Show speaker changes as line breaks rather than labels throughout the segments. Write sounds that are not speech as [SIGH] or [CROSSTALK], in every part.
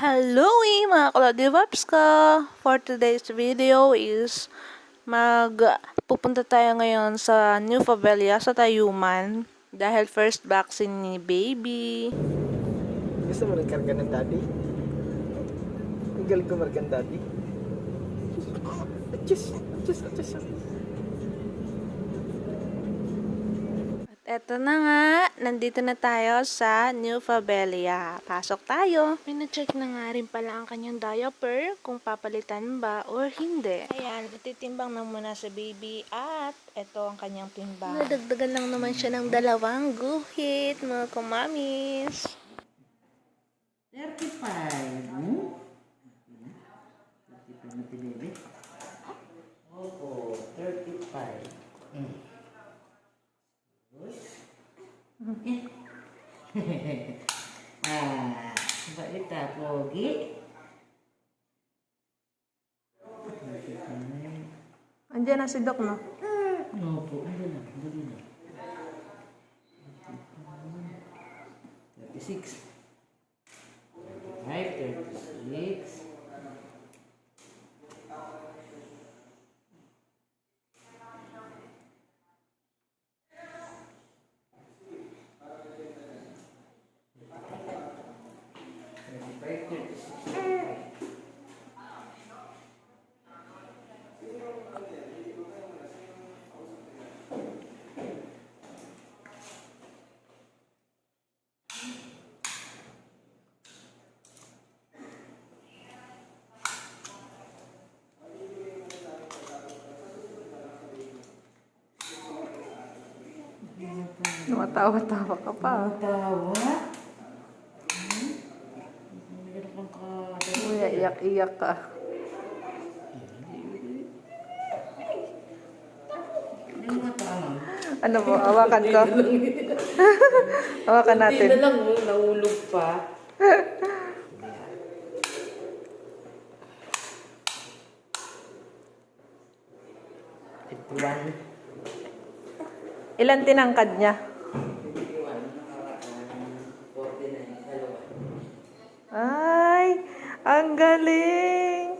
Hello mga kalodivaps ka! For today's video is mag pupunta tayo ngayon sa New Favelia sa Tayuman dahil first vaccine ni baby.
Gusto mo nagkarga ng daddy? Ang galing ko marga ng daddy. Atchis! Atchis! Atchis!
At eto na nga, nandito na tayo sa New Favelia. Pasok tayo. Pina-check na nga rin pala ang kanyang diaper kung papalitan ba or hindi. Ayan, ititimbang na muna sa baby at eto ang kanyang timbang. Nadagdagan lang naman siya ng dalawang guhit, mga kumamis.
35. Hmm? 35 na pinili. Oo, 35. Hmm. Good. [LAUGHS] ah, bait ah, pogi.
Andiyan na si Doc, no?
Opo, hindi na, hindi na. 36. Right, 36.
Tumatawa-tawa ka pa.
Tawa? Hmm?
Kuya, iyak-iyak ka.
Hindi mo matawa.
Ano mo, hawakan ko? [LAUGHS] hawakan natin.
Hindi na lang, nahulog pa.
Ilan tinangkad niya? Ay, ang galing!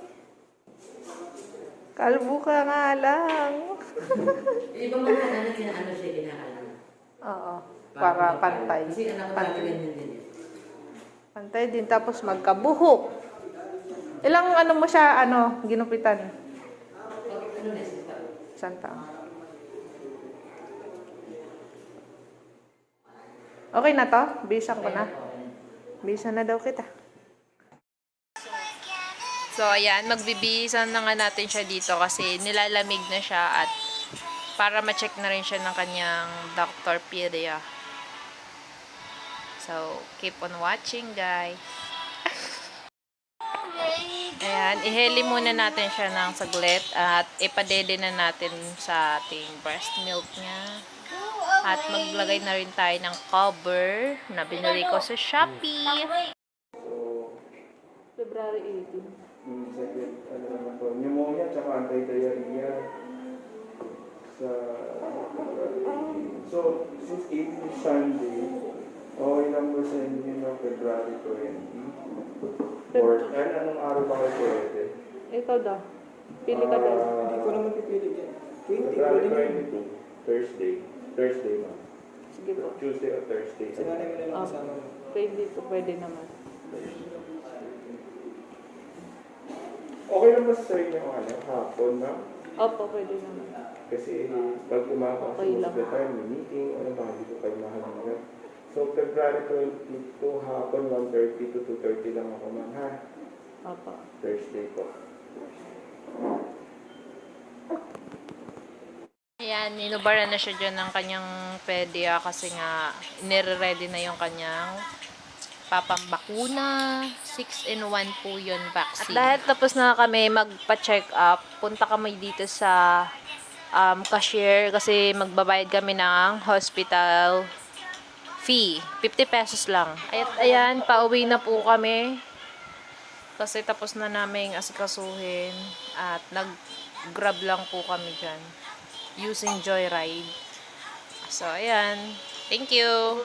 Kalbo ka nga lang.
Yung [LAUGHS] ibang mga anak, kinaano siya, kinakalan.
Oo, para pantay.
Kasi anak ko ganyan din. eh.
Pantay din, tapos magkabuhok. Ilang ano mo siya, ano, ginupitan?
Ano?
Isang taon. Okay na to? Bisan ko na. Bisa na daw kita. So, ayan, magbibihisan na nga natin siya dito kasi nilalamig na siya at para ma-check na rin siya ng kanyang Dr. Piria. So, keep on watching, guys. [LAUGHS] Ayan, iheli muna natin siya ng saglit at ipadede na natin sa ating breast milk niya. At maglagay na rin tayo ng cover na binili ko sa Shopee. February 18.
Yung second, ano naman to, pneumonia tsaka anti-diarrhea sa So, since 18 is Sunday, okay lang ba sa inyo ng February 20? Or, ano, anong araw ba kayo pwede?
Ikaw daw. Pili ka daw.
Hindi ko naman pipili dyan. 20,
February
pwede na.
22, Thursday. Thursday ma.
Sige po.
Tuesday or Thursday.
Sinanay mo na lang
Ah.
kasama mo.
Pwede po, pwede naman.
Okay ba sa inyo ano, hapon na?
Opo, pwede naman.
Kasi pag umaga
Okay
sa
lang.
hospital, may meeting, ano ba, hindi ko kayo mahanap. So, February 22, hapon, 1.30 to 2.30 lang ako man, ha?
Opo.
Thursday po.
Ayan, ninubaran na siya dyan ng kanyang pedia kasi nga nire-ready na yung kanyang papambakuna. 6 in 1 po yun vaccine. At dahil tapos na kami magpa-check up, punta kami dito sa um, cashier kasi magbabayad kami ng hospital fee. 50 pesos lang. At ayan, pauwi na po kami. Kasi tapos na namin asikasuhin at nag-grab lang po kami dyan using Joyride. So, ayan. Thank you.